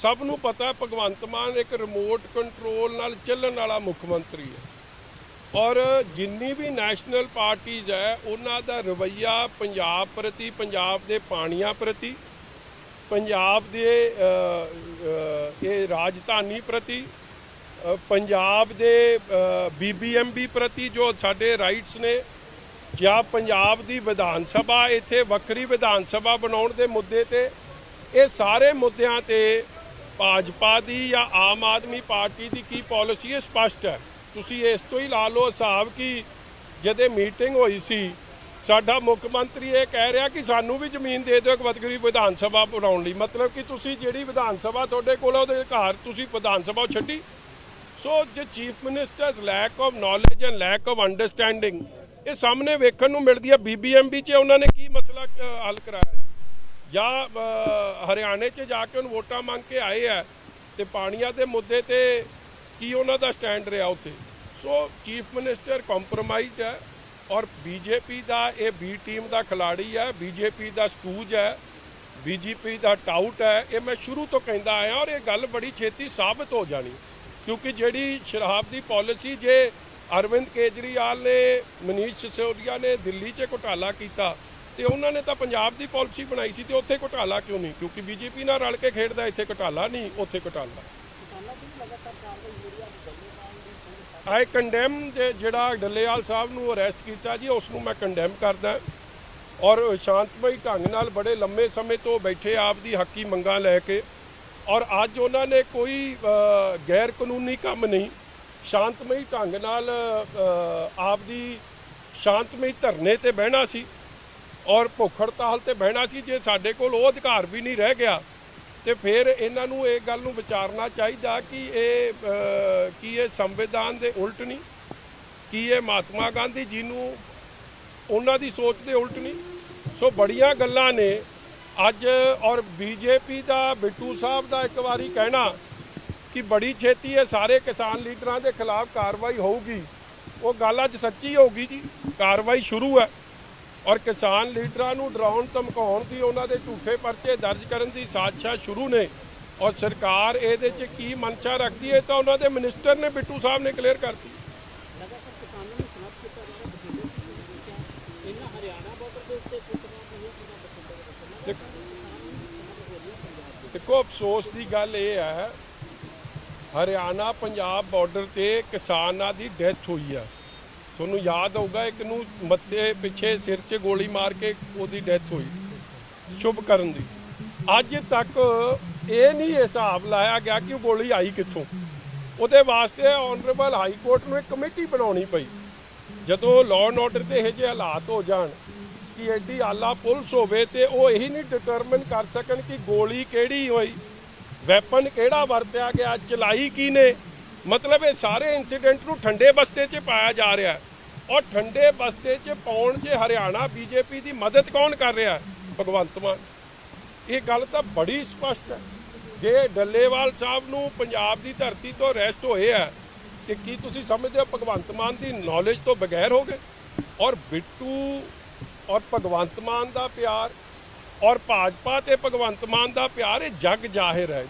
ਸਭ ਨੂੰ ਪਤਾ ਭਗਵੰਤ ਮਾਨ ਇੱਕ ਰਿਮੋਟ ਕੰਟਰੋਲ ਨਾਲ ਚੱਲਣ ਵਾਲਾ ਮੁੱਖ ਮੰਤਰੀ ਹੈ। ਔਰ ਜਿੰਨੀ ਵੀ ਨੈਸ਼ਨਲ ਪਾਰਟੀਆਂ ਹੈ, ਉਹਨਾਂ ਦਾ ਰਵਈਆ ਪੰਜਾਬ ਪ੍ਰਤੀ, ਪੰਜਾਬ ਦੇ ਪਾਣੀਆਂ ਪ੍ਰਤੀ, ਪੰਜਾਬ ਦੇ ਇਹ ਰਾਜਧਾਨੀ ਪ੍ਰਤੀ ਪੰਜਾਬ ਦੇ ਬੀਬੀਐਮਬੀ ਪ੍ਰਤੀ ਜੋ ਸਾਡੇ ਰਾਈਟਸ ਨੇ, ਜਾਂ ਪੰਜਾਬ ਦੀ ਵਿਧਾਨ ਸਭਾ, ਇੱਥੇ ਵੱਖਰੀ ਵਿਧਾਨ ਸਭਾ ਬਣਾਉਣ ਦੇ ਮੁੱਦੇ ਤੇ, ਇਹ ਸਾਰੇ ਮੁੱਦਿਆਂ ਤੇ ਭਾਜਪਾ ਦੀ ਜਾਂ ਆਮ ਆਦਮੀ ਪਾਰਟੀ ਦੀ ਕੀ ਪਾਲਿਸੀ ਹੈ? ਸਪਸ਼ਟ ਹੈ। ਤੁਸੀਂ ਇਸ ਤੋਂ ਹੀ ਲਾ ਲਓ ਹਿਸਾਬ ਕਿ ਜਦੇ ਮੀਟਿੰਗ ਹੋਈ ਸੀ, ਸਾਡਾ ਮੁੱਖ ਮੰਤਰੀ ਇਹ ਕਹਿ ਰਿਹਾ ਕਿ ਸਾਨੂੰ ਵੀ ਜ਼ਮੀਨ ਦੇ ਦਿਓ ਇੱਕ ਵਿਧਾਨ ਸਭਾ ਬਣਾਉਣ ਲਈ। ਮਤਲਬ ਕਿ ਤੁਸੀਂ ਜਿਹੜੀ ਵਿਧਾਨ ਸਭਾ ਤੁਹਾਡੇ ਕੋਲ ਉਹਦੇ ਘਰ ਤੁਸੀਂ ਵਿਧਾਨ ਸਭਾ ਛੱਡੀ। ਸੋ ਜੇ chief ministers lack of knowledge and lack of understanding ਇਹ ਸਾਹਮਣੇ ਵੇਖਣ ਨੂੰ ਮਿਲਦੀ ਹੈ। ਬੀਬੀਐਮਬੀ 'ਚ ਉਹਨਾਂ ਨੇ ਕੀ ਮਸਲਾ ਹੱਲ ਕਰਾਇਆ? ਜਾਂ ਹਰਿਆਣੇ 'ਚ ਜਾ ਕੇ ਉਹਨੂੰ ਵੋਟਾਂ ਮੰਗ ਕੇ ਆਏ ਆ ਤੇ ਪਾਣੀਆਂ ਦੇ ਮੁੱਦੇ ਤੇ ਕੀ ਉਹਨਾਂ ਦਾ ਸਟੈਂਡ ਰਿਹਾ ਉੱਥੇ? ਸੋ ਚੀਫ ਮਿਨਿਸਟਰ ਕੰਪਰੋਮਾਈਜ਼ ਹੈ ਔਰ ਬੀਜੇਪੀ ਦਾ, ਇਹ ਬੀ ਟੀਮ ਦਾ ਖਿਲਾੜੀ ਹੈ, ਬੀਜੇਪੀ ਦਾ ਸਟੂਜ ਹੈ, ਬੀਜੇਪੀ ਦਾ ਟਾਊਟ ਹੈ, ਇਹ ਮੈਂ ਸ਼ੁਰੂ ਤੋਂ ਕਹਿੰਦਾ ਆਇਆ ਔਰ ਇਹ ਗੱਲ ਬੜੀ ਛੇਤੀ ਸਾਬਤ ਹੋ ਜਾਣੀ। ਕਿਉਂਕਿ ਜਿਹੜੀ ਸ਼ਰਾਬ ਦੀ ਪਾਲਿਸੀ, ਜੇ ਅਰਵਿੰਦ ਕੇਜਰੀਵਾਲ ਨੇ, ਮਨੀਸ਼ ਸਿਸੋਦੀਆ ਨੇ ਦਿੱਲੀ 'ਚ ਘੁਟਾਲਾ ਕੀਤਾ ਤੇ ਉਹਨਾਂ ਨੇ ਤਾਂ ਪੰਜਾਬ ਦੀ ਪਾਲਿਸੀ ਬਣਾਈ ਸੀ ਤੇ ਉੱਥੇ ਘੁਟਾਲਾ ਕਿਉਂ ਨਹੀਂ? ਕਿਉਂਕਿ ਬੀਜੇਪੀ ਨਾਲ ਰਲ ਕੇ ਖੇਡਦਾ ਇੱਥੇ ਘੁਟਾਲਾ ਨਹੀਂ ਉੱਥੇ ਘੁਟਾਲਾ। ਆਈ ਕੰਡੈਮ ਜਿਹੜਾ ਡੱਲੇਵਾਲ ਸਾਹਿਬ ਨੂੰ ਅਰੈਸਟ ਕੀਤਾ ਜੀ ਉਸ ਨੂੰ ਮੈਂ ਕੰਡੈਮ ਕਰਦਾ। ਔਰ ਸ਼ਾਂਤਮਈ ਢੰਗ ਨਾਲ ਬੜੇ ਲੰਮੇ ਸਮੇਂ ਤੋਂ ਬੈਠੇ ਆਪ ਦੀ ਹੱਕੀ ਮੰਗਾਂ ਲੈ ਕੇ। ਔਰ ਅੱਜ ਉਹਨਾਂ ਨੇ ਕੋਈ ਗੈਰ ਕਾਨੂੰਨੀ ਕੰਮ ਨਹੀਂ ਸ਼ਾਂਤਮਈ ਢੰਗ ਨਾਲ ਅ, ਆਪ ਦੀ ਸ਼ਾਂਤਮਈ ਧਰਨੇ ਤੇ ਬਹਿਣਾ ਸੀ। ਔਰ ਭੁੱਖ ਹੜਤਾਲ ਤੇ ਬਹਿਣਾ ਸੀ, ਜੇ ਸਾਡੇ ਕੋਲ ਉਹ ਅਧਿਕਾਰ ਵੀ ਨਹੀਂ ਰਹਿ ਗਿਆ, ਤੇ ਫਿਰ ਇਹਨਾਂ ਨੂੰ ਇਹ ਗੱਲ ਨੂੰ ਵਿਚਾਰਨਾ ਚਾਹੀਦਾ ਕਿ ਇਹ ਕੀ ਇਹ ਸੰਵਿਧਾਨ ਦੇ ਉਲਟ ਨਹੀਂ? ਕੀ ਇਹ ਮਹਾਤਮਾ ਗਾਂਧੀ ਜੀ ਨੂੰ ਉਹਨਾਂ ਦੀ ਸੋਚ ਦੇ ਉਲਟ ਨਹੀਂ? ਸੋ ਬੜੀਆਂ ਗੱਲਾਂ ਨੇ। ਅੱਜ ਔਰ ਬੀਜੇਪੀ ਦਾ, ਬਿੱਟੂ ਸਾਹਿਬ ਦਾ ਇੱਕ ਵਾਰੀ ਕਹਿਣਾ ਕਿ ਬੜੀ ਛੇਤੀ ਇਹ ਸਾਰੇ ਕਿਸਾਨ ਲੀਡਰਾਂ ਦੇ ਖਿਲਾਫ ਕਾਰਵਾਈ ਹੋਊਗੀ। ਉਹ ਗੱਲ ਅੱਜ ਸੱਚੀ ਹੋਊਗੀ ਜੀ। ਕਾਰਵਾਈ ਸ਼ੁਰੂ ਹੈ। ਔਰ ਕਿਸਾਨ ਲੀਡਰਾਂ ਨੂੰ ਡਰਾਉਣ ਧਮਕਾਉਣ ਦੀ ਉਹਨਾਂ ਦੇ ਝੂਠੇ ਪਰਚੇ ਦਰਜ ਕਰਨ ਦੀ ਸਾਜ਼ਿਸ਼ਾਂ ਸ਼ੁਰੂ ਨੇ। ਔਰ ਸਰਕਾਰ ਇਹਦੇ 'ਚ ਕੀ ਮਨਸ਼ਾ ਰੱਖਦੀ ਹੈ ਤਾਂ ਉਹਨਾਂ ਦੇ ਮਿਨਿਸਟਰ ਨੇ ਬਿੱਟੂ ਸਾਹਿਬ ਨੇ ਕਲੀਅਰ ਕਰਤੀ। ਦੇਖੋ ਅਫਸੋਸ ਦੀ ਗੱਲ ਇਹ ਹੈ ਹਰਿਆਣਾ ਪੰਜਾਬ ਬਾਰਡਰ ਤੇ ਕਿਸਾਨਾਂ ਦੀ ਡੈਥ ਹੋਈ ਆ ਤੁਹਾਨੂੰ ਯਾਦ ਹੋਊਗਾ ਇੱਕ ਨੂੰ ਮੱਥੇ ਪਿੱਛੇ ਸਿਰ 'ਚ ਗੋਲੀ ਮਾਰ ਕੇ ਉਹਦੀ ਡੈਥ ਹੋਈ। ਸ਼ੁਭ ਕਰਨ ਦੀ। ਅੱਜ ਤੱਕ ਇਹ ਨਹੀਂ ਹਿਸਾਬ ਲਾਇਆ ਗਿਆ ਕਿ ਉਹ ਗੋਲੀ ਆਈ ਕਿੱਥੋਂ। ਉਹਦੇ ਵਾਸਤੇ ਆਨਰੇਬਲ ਹਾਈ ਕੋਰਟ ਨੂੰ ਇੱਕ ਕਮੇਟੀ ਬਣਾਉਣੀ ਪਈ। ਜਦੋਂ ਲਾਅ ਐਂਡ ਆਰਡਰ ਤੇ ਇਹ ਜਿਹੇ ਹਾਲਾਤ ਹੋ ਜਾਣ ਕਿ ਐਡੀ ਆਲਾ ਪੁਲਿਸ ਹੋਵੇ ਤੇ ਉਹ ਇਹੀ ਨਹੀਂ ਡਿਟਰਮਨ ਕਰ ਸਕਣ ਕਿ ਗੋਲੀ ਕਿਹੜੀ ਹੋਈ ਵੈਪਨ ਕਿਹੜਾ ਵਰਤਿਆ ਗਿਆ, ਚਲਾਈ ਕੀ ਨੇ। ਮਤਲਬ ਇਹ ਸਾਰੇ ਇਨਸੀਡੈਂਟ ਨੂੰ ਠੰਡੇ ਬਸਤੇ 'ਚ ਪਾਇਆ ਜਾ ਰਿਹਾ। ਹੈ ਔਰ ਠੰਡੇ ਬਸਤੇ 'ਚ ਪਾਉਣ ਜੇ ਹਰਿਆਣਾ ਬੀਜੇਪੀ ਦੀ ਮਦਦ ਕੌਣ ਕਰ ਰਿਹਾ? ਹੈ? ਭਗਵੰਤ ਮਾਨ। ਇਹ ਗੱਲ ਤਾਂ ਬੜੀ ਸਪਸ਼ਟ ਹੈ। ਜੇ ਡੱਲੇਵਾਲ ਸਾਹਿਬ ਨੂੰ ਪੰਜਾਬ ਦੀ ਧਰਤੀ ਤੋਂ ਰੈਸਟ ਹੋਏ ਆ ਕਿ ਕੀ ਤੁਸੀਂ ਸਮਝਦੇ ਹੋ ਭਗਵੰਤ ਮਾਨ ਦੀ ਨੌਲੇਜ ਤੋਂ ਬਗੈਰ ਹੋ ਗਏ? ਔਰ ਬਿੱਟੂ ਔਰ ਭਗਵੰਤ ਮਾਨ ਦਾ ਪਿਆਰ ਔਰ ਭਾਜਪਾ ਤੇ ਭਗਵੰਤ ਮਾਨ ਦਾ ਪਿਆਰ, ਇਹ ਜਗ ਜਾਹਿਰ ਹੈ।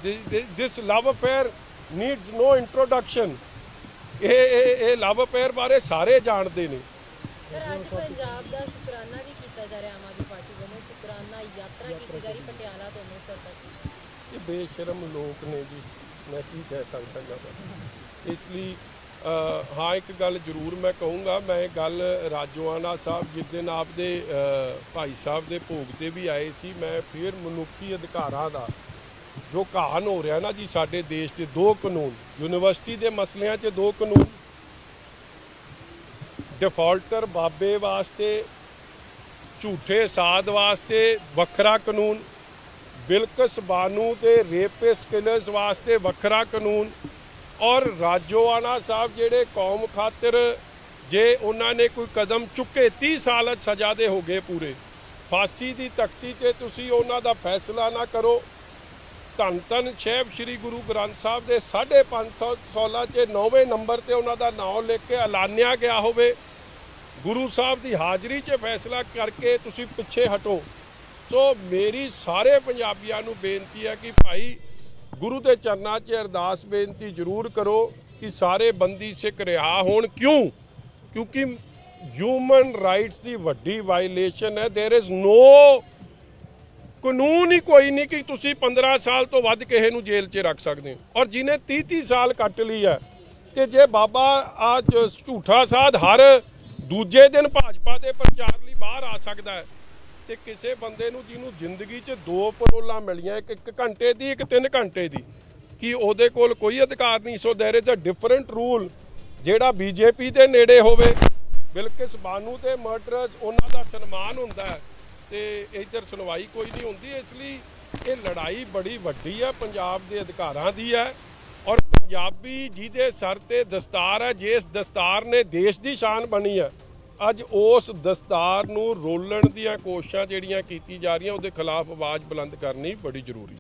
This love affair needs no introduction ਇਹ ਇਹ ਇਹ ਲਵ ਅਫੇਅਰ ਬਾਰੇ ਸਾਰੇ ਜਾਣਦੇ ਨੇ। ਸਰ ਅੱਜ ਪੰਜਾਬ ਦਾ ਸ਼ੁਕਰਾਨਾ ਵੀ ਕੀਤਾ ਜਾ ਰਿਹਾ ਆਮ ਆਦਮੀ ਪਾਰਟੀ ਵੱਲੋਂ। ਸ਼ੁਕਰਾਨਾ ਯਾਤਰਾ ਕੀਤੀ ਜਾ ਰਹੀ ਪਟਿਆਲਾ ਤੋਂ ਅੰਮ੍ਰਿਤਸਰ ਤੱਕ। ਇਹ ਬੇਸ਼ਰਮ ਲੋਕ ਨੇ ਜੀ ਮੈਂ ਕੀ ਕਹਿ ਸਕਦਾ ਜ਼ਿਆਦਾ ਇਸ ਲਈ ਹਾਂ ਇੱਕ ਗੱਲ ਜ਼ਰੂਰ ਮੈਂ ਕਹੂੰਗਾ ਮੈਂ ਇਹ ਗੱਲ ਰਾਜੋਆਣਾ ਸਾਹਿਬ ਜਿਸ ਦਿਨ ਆਪਦੇ ਭਾਈ ਸਾਹਿਬ ਦੇ ਭੋਗ ਤੇ ਵੀ ਆਏ ਸੀ। ਮੈਂ ਫਿਰ ਮਨੁੱਖੀ ਅਧਿਕਾਰਾਂ ਦਾ ਜੋ ਕਹਾਣ ਹੋ ਰਿਹਾ ਨਾ ਜੀ ਸਾਡੇ ਦੇਸ਼ ਦੇ ਦੋ ਕਾਨੂੰਨ, ਯੂਨੀਵਰਸਿਟੀ ਦੇ ਮਸਲਿਆਂ 'ਚ ਦੋ ਕਾਨੂੰਨ। ਡਿਫਾਲਟਰ ਬਾਬੇ ਵਾਸਤੇ, ਝੂਠੇ ਸਾਧ ਵਾਸਤੇ ਵੱਖਰਾ ਕਾਨੂੰਨ, ਬਿਲਕਸ ਬਾਨੂ ਤੇ ਰੇਪਿਸਟ ਕਿਲਰਸ ਵਾਸਤੇ ਵੱਖਰਾ ਕਾਨੂੰਨ ਔਰ ਰਾਜੋਆਣਾ ਸਾਹਿਬ ਜਿਹੜੇ ਕੌਮ ਖਾਤਰ ਜੇ ਉਹਨਾਂ ਨੇ ਕੋਈ ਕਦਮ ਚੁੱਕੇ 30 ਸਾਲ ਸਜ਼ਾ ਦੇ ਹੋ ਗਏ ਪੂਰੇ। ਫਾਂਸੀ ਦੀ ਤਖਤੀ ਤੇ ਤੁਸੀਂ ਉਹਨਾਂ ਦਾ ਫੈਸਲਾ ਨਾ ਕਰੋ। ਧੰਨ ਧੰਨ ਸਾਹਿਬ ਸ੍ਰੀ ਗੁਰੂ ਗ੍ਰੰਥ ਸਾਹਿਬ ਦੇ 550 ਸੋਲਾ 'ਚ 9ਵੇਂ ਨੰਬਰ ਤੇ ਉਹਨਾਂ ਦਾ ਨਾਮ ਲਿਖ ਕੇ ਐਲਾਨਿਆ ਗਿਆ ਹੋਵੇ ਗੁਰੂ ਸਾਹਿਬ ਦੀ ਹਾਜ਼ਰੀ 'ਚ ਫੈਸਲਾ ਕਰਕੇ ਤੁਸੀਂ ਪਿੱਛੇ ਹਟੋ ਸੋ ਮੇਰੀ ਸਾਰੇ ਪੰਜਾਬੀਆਂ ਨੂੰ ਬੇਨਤੀ ਹੈ ਕਿ ਭਾਈ ਗੁਰੂ ਦੇ ਚਰਨਾਂ 'ਚ ਅਰਦਾਸ ਬੇਨਤੀ ਜ਼ਰੂਰ ਕਰੋ ਕਿ ਸਾਰੇ ਬੰਦੀ ਸਿੱਖ ਰਿਹਾ ਹੋਣ ਕਿਉਂ ਕਿਉਂਕਿ ਹਿਊਮਨ ਰਾਈਟਸ ਦੀ ਵੱਡੀ ਵਾਇਲੇਸ਼ਨ ਹੈ देयर इज ਨੋ ਕਾਨੂੰਨ ਹੀ ਕੋਈ ਨਹੀਂ ਕਿ ਤੁਸੀਂ 15 ਸਾਲ ਤੋਂ ਵੱਧ ਕਿਸੇ ਨੂੰ ਜੇਲ੍ਹ 'ਚ ਰੱਖ ਸਕਦੇ ਹੋ। ਔਰ ਜਿਨੇ 30 30 ਸਾਲ ਕੱਟ ਲਈ ਹੈ ਕਿ ਜੇ ਬਾਬਾ ਆ ਝੂਠਾ ਸਾਧ ਹਰ ਦੂਜੇ ਦਿਨ ਭਾਜਪਾ ਦੇ ਪ੍ਰਚਾਰ ਲਈ ਬਾਹਰ ਆ ਸਕਦਾ ਹੈ, ਤੇ ਕਿਸੇ ਬੰਦੇ ਨੂੰ ਜਿਹਨੂੰ ਜ਼ਿੰਦਗੀ 'ਚ ਦੋ ਪਰੋਲਾਂ ਮਿਲੀਆਂ, ਇੱਕ ਇੱਕ ਘੰਟੇ ਦੀ, ਇੱਕ 3 ਘੰਟੇ ਦੀ, ਕਿ ਉਹਦੇ ਕੋਲ ਕੋਈ ਅਧਿਕਾਰ ਨਹੀਂ? So there is a different rule ਜਿਹੜਾ ਬੀਜੇਪੀ ਦੇ ਨੇੜੇ ਹੋਵੇ। ਬਿਲਕਿਸ ਬਾਨੂ ਤੇ ਮਰਡਰਸ ਉਹਨਾਂ ਦਾ ਸਨਮਾਨ ਹੁੰਦਾ ਹੈ। ਤੇ ਇੱਧਰ ਸੁਣਵਾਈ ਕੋਈ ਨਹੀਂ ਹੁੰਦੀ, ਇਸ ਲਈ ਇਹ ਲੜਾਈ ਬੜੀ ਵੱਡੀ ਹੈ ਪੰਜਾਬ ਦੇ ਅਧਿਕਾਰਾਂ ਦੀ ਹੈ ਔਰ ਪੰਜਾਬੀ ਜਿਹਦੇ ਸਰ ਤੇ ਦਸਤਾਰ ਹੈ ਜਿਸ ਦਸਤਾਰ ਨੇ ਦੇਸ਼ ਦੀ ਸ਼ਾਨ ਬਣੀ ਹੈ ਅੱਜ ਉਸ ਦਸਤਾਰ ਨੂੰ ਰੋਲਣ ਦੀਆਂ ਕੋਸ਼ਿਸ਼ਾਂ ਜਿਹੜੀਆਂ ਕੀਤੀ ਜਾ ਰਹੀਆਂ, ਉਹਦੇ ਖਿਲਾਫ ਆਵਾਜ਼ ਬੁਲੰਦ ਕਰਨੀ ਬੜੀ ਜ਼ਰੂਰੀ